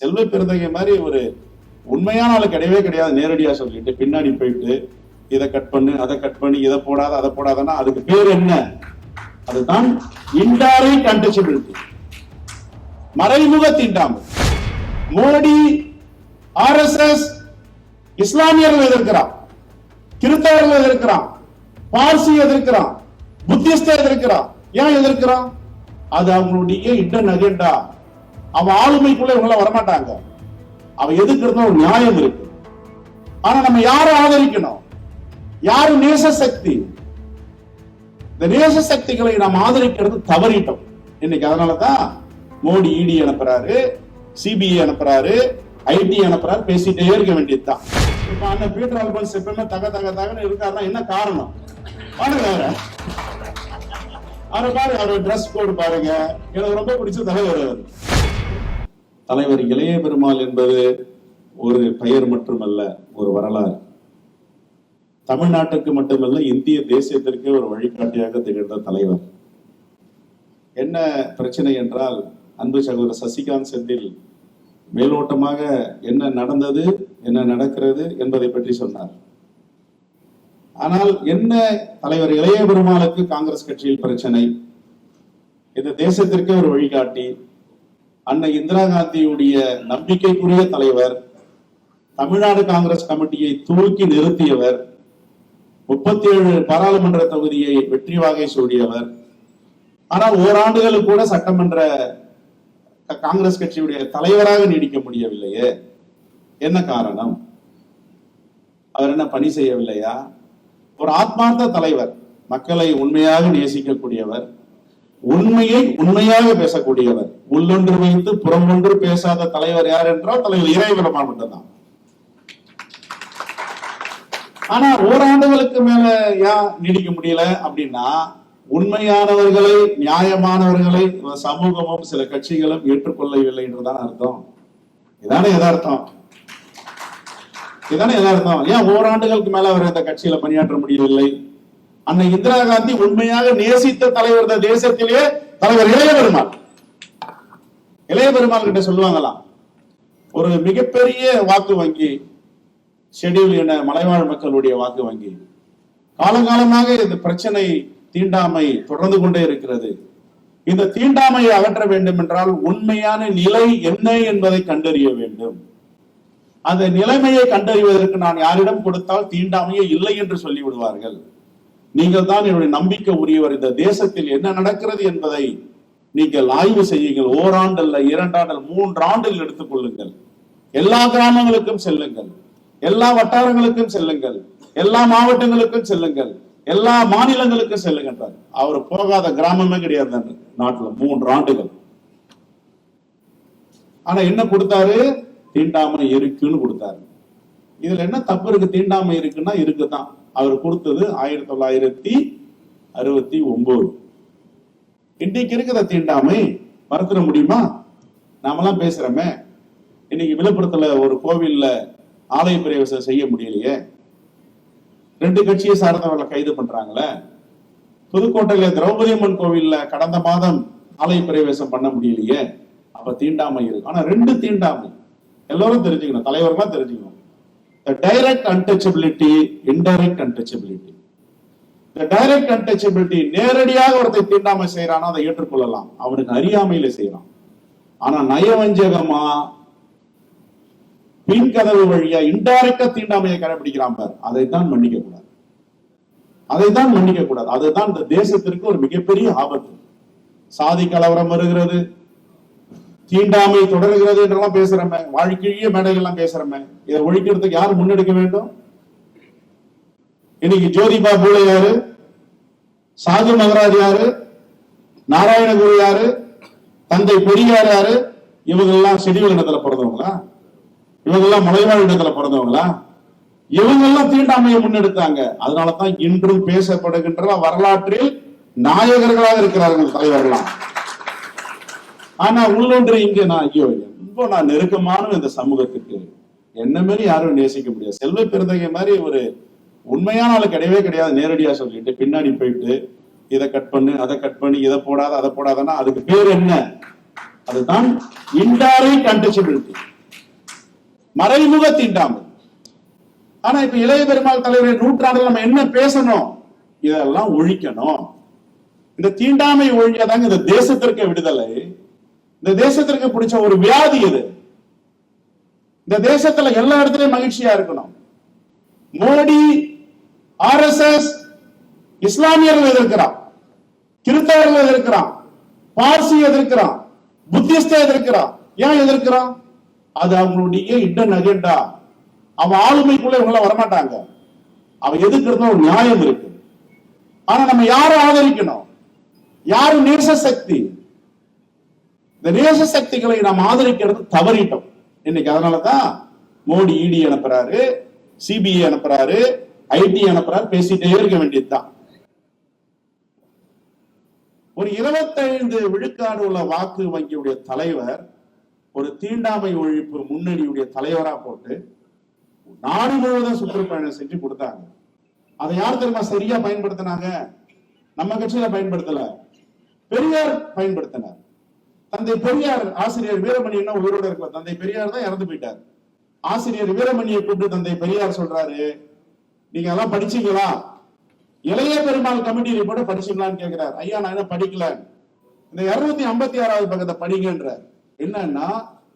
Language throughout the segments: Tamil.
செல்வ பெருந்தகை மாதிரி ஒரு உண்மையான ஆளு கிடையவே கிடையாது நேரடியா சொல்லிட்டு. பின்னாடி போயிட்டு இதை கட் பண்ணு அதை கட் பண்ணி இதை போடாத அதை போடாதன்னா அதுக்கு பேர் என்ன? அதுதான் இன்டைரக்ட் அன்டச்சபிலிட்டி மறைமுக தீண்டாமை. மோடி ஆர்எஸ்எஸ் இஸ்லாமியர்கள் எதிர்க்கிறான். கிறிஸ்தவர்கள் எதிர்க்கிறான். பார்சி எதிர்க்கிறான். புத்திஸ்ட எதிர்க்கிறான். ஏன் எதிர்க்கிறான்? அது அவங்களுடைய இன்டர்ன் அஜெண்டா அவன் ஆளுமைக்குள்ள இவங்க வரமாட்டாங்க. அவன் எதிர்க்கிறது ஒரு நியாயம் இருக்கு. ஆனா நம்ம யாரை ஆதரிக்கணும்? யாரு நேச சக்தி இந்த நேச சக்திகளை நாம் ஆதரிக்கிறது தவறிட்டோம். இன்னைக்கு அதனாலதான் மோடி இடி அனுப்புறாரு சிபிஐ அனுப்புறாரு ஐடி அனுப்புறாரு பேசிட்டே இருக்க வேண்டியதுதான். இப்ப அந்த பீட்டர் ஆல்பன்ஸ் எப்பவுமே தக தக தகன்னு இருக்காருன்னா என்ன காரணம்? பாருங்க அவரை அவரை பாருங்க அவரோட ட்ரெஸ் கோடு பாருங்க. எனக்கு ரொம்ப பிடிச்ச தலைவர் அவர். தலைவர் இளைய பெருமாள் என்பது ஒரு பெயர் மட்டுமல்ல ஒரு வரலாறு. தமிழ்நாட்டுக்கு மட்டுமல்ல இந்திய தேசியத்திற்கு ஒரு வழிகாட்டியாக திகழ்ந்த தலைவர். என்ன பிரச்சனை என்றால் அன்பு சகோதரர் சசிகாந்த் செந்தில் மேலோட்டமாக என்ன நடந்தது என்ன நடக்கிறது என்பதை பற்றி சொன்னார். ஆனால் என்ன தலைவர் இளைய பெருமாளுக்கு காங்கிரஸ் கட்சியில் பிரச்சனை? இந்த தேசத்திற்கே ஒரு வழிகாட்டி. அன்னை இந்திரா காந்தியுடைய நம்பிக்கைக்குரிய தலைவர் தமிழ்நாடு காங்கிரஸ் கமிட்டியை தூக்கி நிறுத்தியவர் முப்பத்தி ஏழு பாராளுமன்ற தொகுதியை வெற்றி வாகை சூடியவர். ஆனால் ஓராண்டுகள் கூட சட்டமன்ற காங்கிரஸ் கட்சியுடைய தலைவராக நீடிக்க முடியவில்லையே. என்ன காரணம்? அவர் என்ன பணி செய்யவில்லையா? ஒரு ஆத்மார்த்த தலைவர் மக்களை உண்மையாக நேசிக்கக்கூடியவர் உண்மையை உண்மையாக பேசக்கூடியவர். உள்ளொன்று வைத்து புறமொன்று பேசாத தலைவர் யார் என்றால் தலைவர் இறைவனமான் மட்டும்தான். ஆனா ஓராண்டுகளுக்கு மேல ஏன் நீடிக்க முடியல அப்படின்னா உண்மையானவர்களை நியாயமானவர்களை சமூகமும் சில கட்சிகளும் ஏற்றுக்கொள்ளவில்லை என்றுதான் அர்த்தம். இதானே எதார்த்தம் இதானே எதார்த்தம் ஏன் ஓராண்டுகளுக்கு மேல அவர் இந்த கட்சியில பணியாற்ற முடியவில்லை? அன்னை இந்திரா காந்தி உண்மையாக நேசித்த தலைவர் இந்த தேசத்திலே தலைவர் இளைய பெருமாள் இளைய பெருமாள் கிட்ட சொல்லுவாங்களாம் ஒரு மிகப்பெரிய வாக்கு வங்கி ஷெட்யூல் என மலைவாழ் மக்களுடைய வாக்கு வங்கி. காலங்காலமாக இந்த பிரச்சனை தீண்டாமை தொடர்ந்து கொண்டே இருக்கிறது. இந்த தீண்டாமையை அகற்ற வேண்டும் என்றால் உண்மையான நிலை என்ன என்பதை கண்டறிய வேண்டும். அந்த நிலைமையை கண்டறிவதற்கு நான் யாரிடம் கொடுத்தால் தீண்டாமையே இல்லை என்று சொல்லி விடுவார்கள் நீங்கள் தான் என்னுடைய நம்பிக்கை உரியவர் இந்த தேசத்தில் என்ன நடக்கிறது என்பதை நீங்கள் ஆய்வு செய்யுங்கள். ஓராண்டு அல்ல இரண்டாண்டு மூன்று ஆண்டில் எடுத்துக் கொள்ளுங்கள். எல்லா கிராமங்களுக்கும் செல்லுங்கள். எல்லா வட்டாரங்களுக்கும் செல்லுங்கள். எல்லா மாவட்டங்களுக்கும் செல்லுங்கள். எல்லா மாநிலங்களுக்கும் செல்லுங்கன்றார் அவர் போகாத கிராமமே கிடையாது நாட்டுல. மூன்று ஆண்டுகள். ஆனா என்ன கொடுத்தாரு? தீண்டாமல் இருக்குன்னு கொடுத்தாரு. இதுல என்ன தப்பு இருக்கு? தீண்டாமை இருக்குன்னா இருக்குதான். அவர் கொடுத்தது ஆயிரத்தி தொள்ளாயிரத்தி அறுபத்தி ஒன்பது இன்னைக்கு இருக்கிற தீண்டாமை மறந்துட முடியுமா? நாமெல்லாம் பேசுறோமே. இன்னைக்கு விழுப்புரத்துல ஒரு கோவில்ல ஆலய பிரவேசம் செய்ய முடியலையே. ரெண்டு கட்சியை சார்ந்தவர்களை கைது பண்றாங்களே. புதுக்கோட்டையில திரௌபதி அம்மன் கோவில்ல கடந்த மாதம் ஆலய பிரவேசம் பண்ண முடியலையே. அப்ப தீண்டாமை இருக்கு. ஆனா ரெண்டு தீண்டாமை. எல்லாரும் தெரிஞ்சுக்கணும். தலைவர்களா தெரிஞ்சுக்கணும். டைரக்ட் அன்டச்சபிலிட்டி இன்டைரக்ட் அன்டச்சபிலிட்டி இந்த டைரக்ட் அன்டச்சபிலிட்டி நேரடியாக ஒருத்தர் தீண்டாமை செய்யறானா அதை ஏற்றுக்கொள்ளலாம். அவனுக்கு அறியாமையில செய்யறான் ஆனா நயவஞ்சகமா பின் கதவு வழியா இன்டைரக்டா தீண்டாமையை கடைபிடிக்கிறான் பார். அதைத்தான் மன்னிக்க கூடாது அதைத்தான் மன்னிக்க கூடாது அதுதான் இந்த தேசத்திற்கு ஒரு மிகப்பெரிய ஆபத்து. சாதி கலவரம் வருகிறது. தீண்டாமை தொடர்கிறது என்றெல்லாம் பேசுறமே. வாழ்க்கைய மேடைகள்லாம் பேசுறமே. இதை ஒழிக்கிறதுக்கு யார் முன்னெடுக்க வேண்டும்? இன்னைக்கு ஜோதிபா பூலே யாரு? சாது மகராஜ் யாரு? நாராயணகுரு யாரு? தந்தை பெரியார் யாரு? இவங்க எல்லாம் செடிவல் இடத்துல பிறந்தவங்களா? இவங்க எல்லாம் மலைவாழ் இடத்துல பிறந்தவங்களா? இவங்கெல்லாம் தீண்டாமையை முன்னெடுத்தாங்க. அதனாலதான் இன்றும் பேசப்படுகின்ற வரலாற்றில் நாயகர்களாக இருக்கிறார்கள் தலைவர்களாம் ஆனா உள்ளொன்று இங்க நான் ஐயோ ரொம்ப நான் நெருக்கமான இந்த சமூகத்துக்கு. என்ன மாதிரி யாரும் நேசிக்க முடியாது. செல்வ பெருந்தகை மாதிரி ஒரு உண்மையான ஆளு கிடையவே கிடையாது நேரடியா சொல்லிட்டு. பின்னாடி போயிட்டு இதை கட் பண்ணு அதை கட் பண்ணி இதை போடாத அதை போடாதன்னா அதுக்கு பேர் என்ன? அதுதான் இன்டைரக்ட் அன்டச்சபிலிட்டி மறைமுக தீண்டாமை. ஆனா இப்ப இளைய பெருமாள் தலைவரின் நூற்றாண்டுல நம்ம என்ன பேசணும்? இதெல்லாம் ஒழிக்கணும். இந்த தீண்டாமை ஒழியாதாங்க இந்த தேசத்திற்கு விடுதலை. இந்த தேசத்திற்கு பிடிச்ச ஒரு வியாதி இது இந்த தேசத்துல எல்லா இடத்துலயும் மகிழ்ச்சியா இருக்கணும். மோடி ஆர்எஸ்எஸ் இஸ்லாமியர்கள் எதிர்க்கிறான். கிறிஸ்தவர்கள் எதிர்க்கிறான். பார்சி எதிர்க்கிறான். புத்திஸ்ட எதிர்க்கிறான். ஏன் எதிர்க்கிறான்? அது அவங்களுடைய இடன் அஜெண்டா அவன் ஆளுமைக்குள்ள இவங்கள வரமாட்டாங்க. அவன் எதிர்க்கிறதுல ஒரு நியாயம் இருக்கு. ஆனா நம்ம யாரை ஆதரிக்கணும்? யாரு நேச சக்தி இந்த நேச சக்திகளை நாம் ஆதரிக்கிறது தவறிட்டோம். இன்னைக்கு அதனாலதான் மோடி இடி அனுப்புறாரு சிபிஐ அனுப்புறாரு ஐடி அனுப்புறாரு பேசிட்டே இருக்க வேண்டியதுதான். ஒரு 25 விழுக்காடு உள்ள வாக்கு வங்கியுடைய தலைவர் ஒரு தீண்டாமை ஒழிப்பு முன்னணியுடைய தலைவரா போட்டு நாடு முழுவதும் சுற்றுப்பயணம் செஞ்சு கொடுத்தாங்க. அதை யார் தெரியுமா சரியா பயன்படுத்தினாங்க? நம்ம கட்சியில பயன்படுத்தல. பெரியார் பயன்படுத்தினார். தந்தை பெரியார் ஆசிரியர் வீரமணி என்ன உயிரோட இருக்கல? தந்தை பெரியார் தான் இறந்து போயிட்டார். ஆசிரியர் வீரமணியை கூப்பிட்டு தந்தை பெரியார் சொல்றாரு நீங்க அதெல்லாம் படிச்சீங்களா? இளைய பெருமாள் கமிட்டி ரிப்போர்ட் படிச்சீங்களான்னு கேக்குறாரு. ஐயா நான் என்ன படிக்கல. இந்த இருநூத்தி ஐம்பத்தி ஆறாவது பக்கத்தை படிங்கன்ற என்னன்னா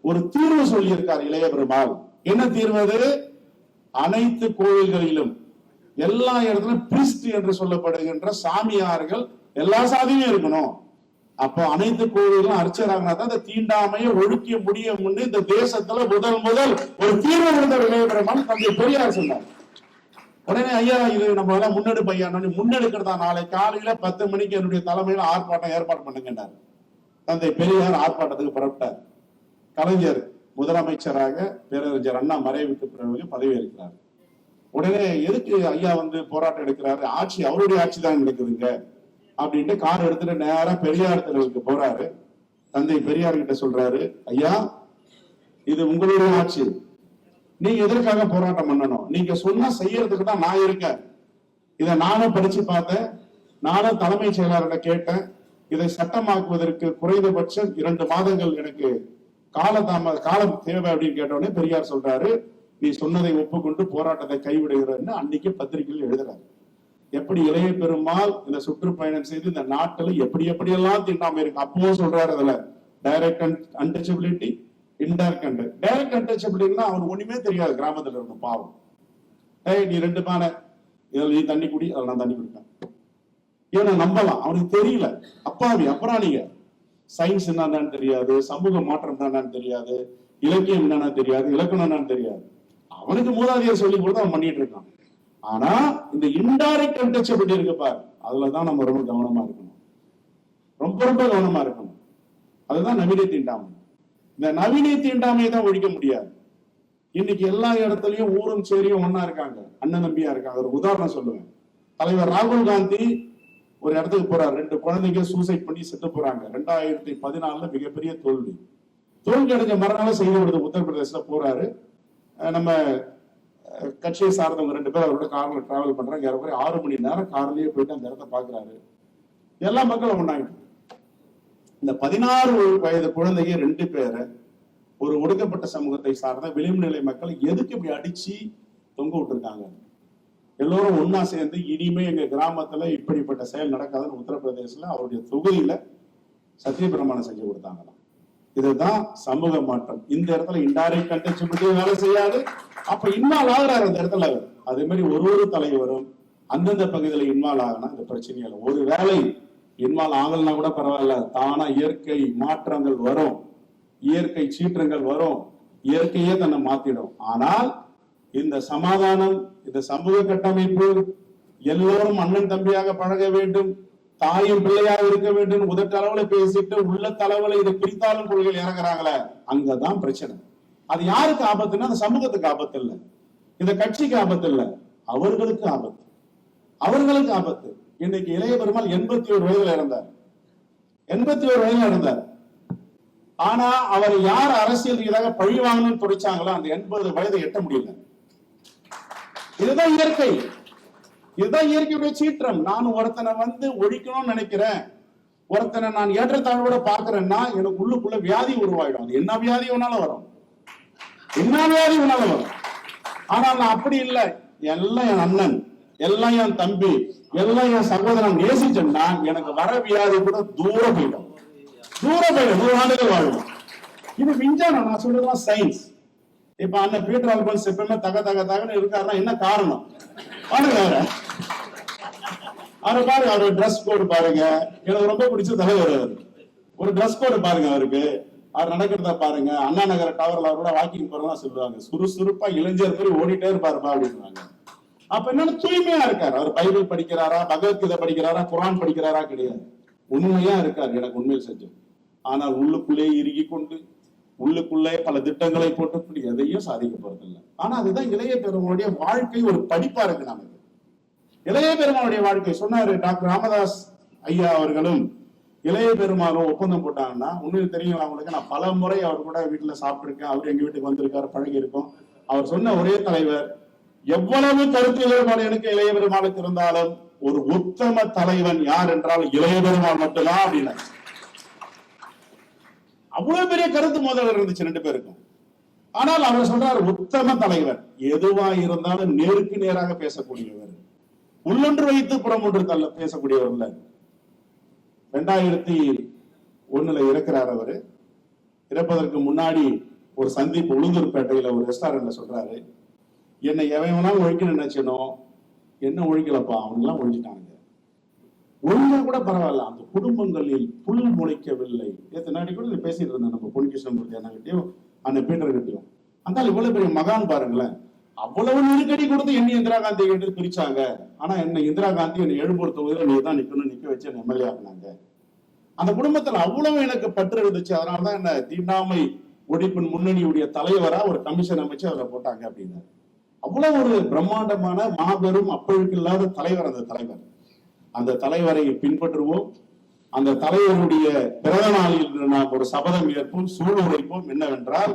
ஒரு தீர்வு சொல்லியிருக்கார் இளைய பெருமாள். என்ன தீர்வு அது? அனைத்து கோயில்களிலும் எல்லா இடத்துலயும் பிரிஸ்ட் என்று சொல்லப்படுகின்ற சாமியார்கள் எல்லா சாதியும் இருக்கணும். அப்போ அனைத்து கோவிலும் அர்ச்சராங்கன்னா தான் இந்த தீண்டாமையை ஒழுக்க முடியும்னு இந்த தேசத்துல முதல் முதல் ஒரு தீர்வு கொடுத்த விளையாடுறமான தந்தை பெரியார் சொன்னார். உடனே ஐயா இது நம்ம எல்லாம் முன்னெடுப்பு ஐயா முன்னெடுக்கிறதா? நாளை காலையில பத்து மணிக்கு என்னுடைய தலைமையில ஆர்ப்பாட்டம் ஏற்பாடு பண்ணுங்கன்னார். தந்தை பெரியார் ஆர்ப்பாட்டத்துக்கு புறப்பட்டார். கலைஞர் முதலமைச்சராக பேரறிஞர் அண்ணா மறைவுக்கு பிறகு பதவியேற்கிறார். உடனே எதுக்கு ஐயா வந்து போராட்டம் எடுக்கிறாரு? ஆட்சி அவருடைய ஆட்சி தான் நடக்குதுங்க. அப்படின்ட்டு கார் எடுத்துட்டு நேரா பெரியார் தெருவுக்கு போறாரு. தந்தை பெரியார் கிட்ட சொல்றாரு ஐயா இது உங்களுடைய ஆட்சி. நீங்க எதற்காக போராட்டம் பண்ணணும்? நீங்க சொன்னா செய்யறதுக்கு தான் நான் இருக்கேன். இதை நானும் படிச்சு பார்த்தேன். நானும் தலைமைச் செயலாளர்கிட்ட கேட்டேன். இதை சட்டமாக்குவதற்கு குறைந்தபட்சம் இரண்டு மாதங்கள் எனக்கு காலதாம காலம் தேவை அப்படின்னு கேட்டோடனே பெரியார் சொல்றாரு நீ சொன்னதை ஒப்புக்கொண்டு போராட்டத்தை கைவிடுகிறன்னு அன்னைக்கு பத்திரிகையில் எழுதுறாரு. எப்படி இளைய பெருமாள் இந்த சுற்றுப்பயணம் செய்து இந்த நாட்டுல எப்படி எப்படி எல்லாம் தீண்டாம இருக்கு? அப்பவும் சொல்றாரு அதுல direct untouchability indirect and direct அன்டச்சபிலிட்டினா அவனுக்கு ஒண்ணுமே தெரியாது கிராமத்துல இருந்த பாவம். ஏய் நீ ரெண்டு பானை இதில் நீ தண்ணி குடி அதில் நான் தண்ணி குடிப்பேன். இவனை நம்பலாம் அவனுக்கு தெரியல. அப்பாவி நீங்க சயின்ஸ் என்னன்னு தெரியாது சமூக மாற்றம் என்னன்னு தெரியாது இலக்கியம் என்னன்னு தெரியாது இலக்கணம் என்னன்னு தெரியாது. அவனுக்கு மூதாதையர் சொல்லி கொடுத்து அவன் பண்ணிட்டு இருக்கான். ஆனா இந்த இன்டைரக்ட் அன்டச்சபிலிட்டி இருக்கு பாரு. அதுலதான் நம்ம ரொம்ப கவனமா இருக்கணும். ரொம்ப ரொம்ப கவனமா இருக்கணும். அதுதான் நவீன தீண்டாமை. இந்த நவீன தீண்டாமையை தான் ஒழிக்க முடியாது. இன்னைக்கு எல்லா இடத்துலயும் ஊரும் சேரியும் ஒன்னா இருக்காங்க. அண்ணன் தம்பியா இருக்காங்க. ஒரு உதாரணம் சொல்லுவேன். தலைவர் ராகுல் காந்தி ஒரு இடத்துக்கு போறாரு. ரெண்டு குழந்தைங்க சூசைட் பண்ணி செத்து போறாங்க. ரெண்டாயிரத்தி பதினாலுல மிகப்பெரிய தோல்வி. தோல்வி அடைஞ்ச மறுநாள் செய்தி வருது. உத்தரப்பிரதேசத்துல போறாரு. நம்ம கட்சியை சார்ந்தவங்க ரெண்டு பேர் அவரோட கார்ல டிராவல் பண்றாங்க ஏறக்குறைய ஆறு மணி நேரம் கார்லயே போயிட்டு அந்த இடத்த பாக்குறாரு எல்லா மக்களும் ஒண்ணாயிட்டு. இந்த பதினாறு வயது குழந்தைய ரெண்டு பேரை ஒரு ஒடுக்கப்பட்ட சமூகத்தை சார்ந்த விளிம்பு நிலை மக்கள் எதுக்கு இப்படி அடிச்சு தொங்க விட்டுருக்காங்க? எல்லோரும் ஒன்னா சேர்ந்து இனிமே எங்க கிராமத்துல இப்படிப்பட்ட செயல் நடக்காதுன்னு உத்தரப்பிரதேசல அவருடைய தொகுதியில சத்தியபிரமாணம் செஞ்சு கொடுத்தாங்களாம். இதுதான் சமூக மாற்றம். இந்த இடத்துல இன்டைரக்ட் கண்டென்சிபிலிட்டி வேலை செய்யாது. அப்ப இன்வால்வ் ஆகிறாரு அந்த இடத்துல. அதே மாதிரி ஒரு ஒரு தலைவரும் அந்தந்த பகுதியில இன்வால்வ் ஆகினா இந்த பிரச்சனை இல்லை. ஒரு வேலை இன்வால்வ் ஆகலனா கூட பரவாயில்ல. தானா இயற்கை மாற்றங்கள் வரும். இயற்கை சீற்றங்கள் வரும். இயற்கையே தன்னை மாத்திடும். ஆனால் இந்த சமாதானம் இந்த சமூக கட்டமைப்பு எல்லோரும் அண்ணன் தம்பியாக பழக வேண்டும். தாயும் பிள்ளையாக இருக்க வேண்டும். உதட்டளவுல பேசிட்டு உள்ள தளவுல இதை பிரித்தாலும் கொள்கையில் இறங்குறாங்களே அங்கதான் பிரச்சனை. அது யாருக்கு ஆபத்துன்னா அந்த சமூகத்துக்கு ஆபத்து இல்ல. இந்த கட்சிக்கு ஆபத்து இல்ல. அவர்களுக்கு ஆபத்து. அவர்களுக்கு ஆபத்து. இன்னைக்கு இளைய பெருமாள் எண்பத்தி ஒரு வயதுல இருந்தார் எண்பத்தி ஒரு வயதுல இறந்தார். ஆனா அவர் யார் அரசியல் ரீதியாக பழி வாங்கணும்னு துடிச்சாங்களோ அந்த எண்பது வயதை எட்ட முடியல. இதுதான் இயற்கை. இதுதான் இயற்கையுடைய சீற்றம். நான் ஒருத்தனை வந்து ஒழிக்கணும்னு நினைக்கிறேன். ஒருத்தனை நான் ஏற்றத்தாழ்வோட பார்க்கறேன்னா எனக்கு உள்ளுக்குள்ள வியாதி உருவாயிடும். அது என்ன வியாதி வேணாலும் வரும். என்ன வியாதி வேணாலும் வரும். ஆனால் நான் அப்படி இல்லை. எல்லாம் என் அண்ணன் எல்லாம் என் தம்பி எல்லாம் என் சகோதரன் நேசிச்சேன்னா எனக்கு வர வியாதி கூட தூரம் போயிடும். தூரம் போயிடும். நூறு ஆண்டுகள் வாழும் இது விஞ்ஞானம். நான் சொல்றதுலாம் சயின்ஸ் இப்ப அண்ணன் பீட்டர் ஆல்பன்ஸ் எப்பவுமே தக தக தகன்னு இருக்காருன்னா என்ன காரணம்? பாருங்க. அவரை. அவரை பாருங்க அவர் ட்ரெஸ் கோடு பாருங்க. எனக்கு ரொம்ப பிடிச்ச தலைவர் அவர். ஒரு ட்ரெஸ் கோடு பாருங்க அவருக்கு. அவர் நடக்கிறத பாருங்க. அண்ணா நகர டவர்ல அவரோட வாக்கிங் போறதா சொல்லுவாங்க. சுறுசுறுப்பா இளைஞர் மாதிரி ஓடிட்டே இருப்பாருப்பா அப்படின்றாங்க அப்ப என்னன்னா தூய்மையா இருக்காரு. அவர் பைபிள் படிக்கிறாரா பகவத்கீதை படிக்கிறாரா குரான் படிக்கிறாரா கிடையாது. உண்மையா இருக்காரு எனக்கு உண்மையில் செஞ்சு ஆனால் உள்ளுக்குள்ளே இறுகி கொண்டு உள்ளுக்குள்ளே பல திட்டங்களை போட்டு எதையும் சாதிக்க போறதில்லை. ஆனா அதுதான் இளைய பெருமாளுடைய வாழ்க்கை ஒரு படிப்பா இருக்கு நமக்கு. இளைய பெருமாளுடைய வாழ்க்கை சொன்னாரு டாக்டர் ராமதாஸ் ஐயா அவர்களும் இளைய பெருமாளும் ஒப்பந்தம் போட்டாங்கன்னா உண்மையில் தெரியும் அவங்களுக்கு நான் பல முறை அவர் கூட வீட்டுல சாப்பிட்டிருக்கேன் அவர் எங்க வீட்டுக்கு வந்திருக்காரு பழகி இருக்கோம் அவர் சொன்ன ஒரே தலைவர் எவ்வளவு கருத்து வேறுபாடு எனக்கு இளைய பெருமாளுக்கு இருந்தாலும் ஒரு உத்தம தலைவன் யார் என்றால் இளைய பெருமாள் மட்டும்தான் அப்படின்னா. அவ்வளவு பெரிய கருத்து மோதல் இருந்துச்சு ரெண்டு பேருக்கும். ஆனால் அவர் சொல்றார் உத்தம தலைவர். எதுவா இருந்தாலும் நேருக்கு நேராக பேசக்கூடியவர். உள்ளொன்று வைத்து புறமொன்று தள்ள பேசக்கூடியவர் இல்ல. ரெண்டாயிரத்தி ஒண்ணுல இறக்கிறார் அவரு. இறப்பதற்கு முன்னாடி ஒரு சந்திப்பு உளுந்தூர்பேட்டையில ஒரு ரெஸ்டாரண்ட்ல சொல்றாரு. என்னை எவன் வேணாலும் ஒழிக்கணும் நினைச்சனோ என்ன ஒழிக்கலப்பா? அவனெல்லாம் ஒழிஞ்சிட்டாங்க ஒழுங்கா கூட பரவாயில்ல. அந்த குடும்பங்களில் புல் முளைக்கவில்லை. நேற்று நாடி கூட பேசிட்டு இருந்தேன். நம்ம பொன்கிருஷ்ணமூர்த்தி அண்ணகிட்டயும் அண்ணன் பீட்டர் கிட்டையும் அந்த இவ்வளவு பெரிய மகான் பாருங்களேன். அவ்வளவு நெருக்கடி கொடுத்து என்ன இந்திரா காந்தி கேட்டு பிரிச்சாங்க. ஆனா என்ன இந்திரா காந்தி என்னை எழும்பூர் தொகுதியில நீ தான் நிக்கணும் நிக்க வச்சு என்ன எம்எல்ஏ ஆகினாங்க அந்த குடும்பத்துல அவ்வளவு எனக்கு பற்று இருந்துச்சு. அதனாலதான் என்ன தீண்டாமை ஒழிப்பின் முன்னணியுடைய தலைவரா ஒரு கமிஷன் அமைச்சு அதுல போட்டாங்க அப்படின்னு. அவ்வளவு ஒரு பிரம்மாண்டமான மாபெரும் அப்பழுக்கு இல்லாத தலைவர் அந்த தலைவர். அந்த தலைவரை பின்பற்றுவோம். அந்த தலைவருடைய பிறந்த நாளில் நாம் ஒரு சபதம் ஏற்போம் சூழ்நிலைப்போம் என்னவென்றால்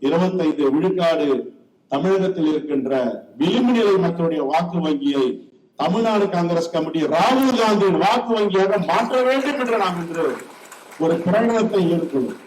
இருபத்தைந்து விழுக்காடு தமிழகத்தில் இருக்கின்ற விளிம்பு நிலை மக்களுடைய வாக்கு வங்கியை தமிழ்நாடு காங்கிரஸ் கமிட்டி ராகுல் காந்தியின் வாக்கு வங்கியாக மாற்ற வேண்டும் என்று நாம் இன்று ஒரு பிரகடனத்தை ஏற்கொள்ளும்